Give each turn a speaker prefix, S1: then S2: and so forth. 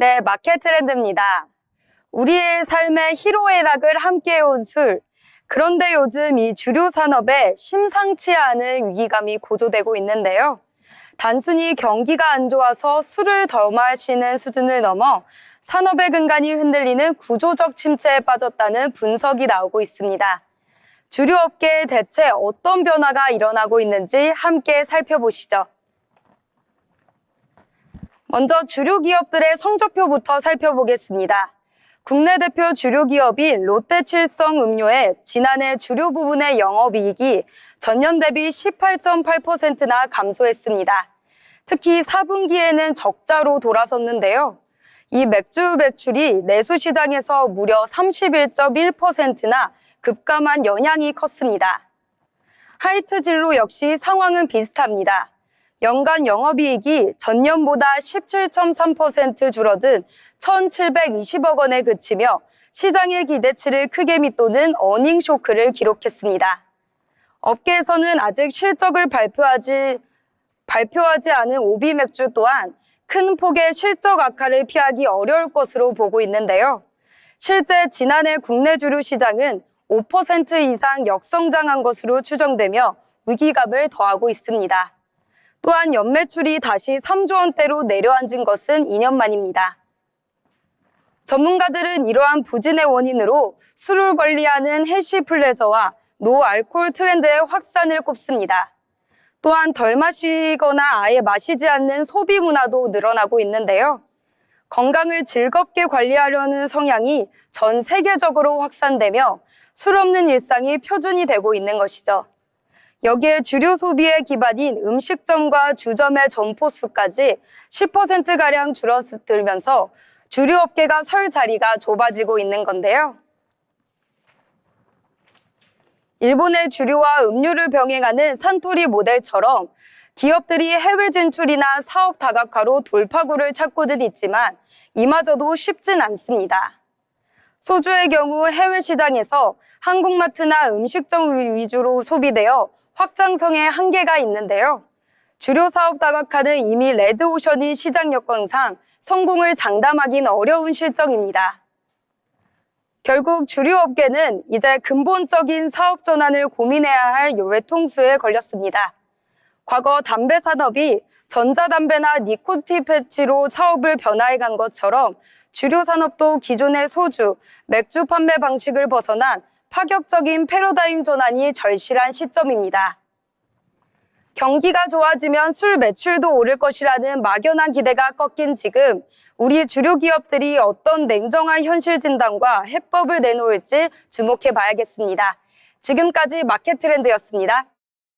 S1: 네, 마켓 트렌드입니다. 우리의 삶의 희로애락을 함께해온 술. 그런데 요즘 이 주류 산업에 심상치 않은 위기감이 고조되고 있는데요. 단순히 경기가 안 좋아서 술을 더 마시는 수준을 넘어 산업의 근간이 흔들리는 구조적 침체에 빠졌다는 분석이 나오고 있습니다. 주류 업계에 대체 어떤 변화가 일어나고 있는지 함께 살펴보시죠. 먼저 주류 기업들의 성적표부터 살펴보겠습니다. 국내 대표 주류 기업인 롯데칠성 음료의 지난해 주류 부분의 영업이익이 전년 대비 18.8%나 감소했습니다. 특히 4분기에는 적자로 돌아섰는데요. 이 맥주 매출이 내수 시장에서 무려 31.1%나 급감한 영향이 컸습니다. 하이트 진로 역시 상황은 비슷합니다. 연간 영업이익이 전년보다 17.3% 줄어든 1,720억 원에 그치며 시장의 기대치를 크게 밑도는 어닝 쇼크를 기록했습니다. 업계에서는 아직 실적을 발표하지, 발표하지 않은 오비 맥주 또한 큰 폭의 실적 악화를 피하기 어려울 것으로 보고 있는데요. 실제 지난해 국내 주류 시장은 5% 이상 역성장한 것으로 추정되며 위기감을 더하고 있습니다. 또한 연매출이 다시 3조 원대로 내려앉은 것은 2년 만입니다. 전문가들은 이러한 부진의 원인으로 술을 관리하는 해시 플레저와 노알콜 트렌드의 확산을 꼽습니다. 또한 덜 마시거나 아예 마시지 않는 소비 문화도 늘어나고 있는데요. 건강을 즐겁게 관리하려는 성향이 전 세계적으로 확산되며 술 없는 일상이 표준이 되고 있는 것이죠. 여기에 주류 소비의 기반인 음식점과 주점의 점포 수까지 10%가량 줄어들면서 주류 업계가 설 자리가 좁아지고 있는 건데요. 일본의 주류와 음료를 병행하는 산토리 모델처럼 기업들이 해외 진출이나 사업 다각화로 돌파구를 찾고는 있지만 이마저도 쉽진 않습니다. 소주의 경우 해외 시장에서 한국마트나 음식점 위주로 소비되어 확장성에 한계가 있는데요. 주류 사업 다각화는 이미 레드오션인 시장 여건상 성공을 장담하긴 어려운 실정입니다. 결국 주류 업계는 이제 근본적인 사업 전환을 고민해야 할 요외통수에 걸렸습니다. 과거 담배 산업이 전자담배나 니코틴 패치로 사업을 변화해 간 것처럼 주류 산업도 기존의 소주, 맥주 판매 방식을 벗어난 파격적인 패러다임 전환이 절실한 시점입니다. 경기가 좋아지면 술 매출도 오를 것이라는 막연한 기대가 꺾인 지금 우리 주류 기업들이 어떤 냉정한 현실 진단과 해법을 내놓을지 주목해 봐야겠습니다. 지금까지 마켓 트렌드였습니다.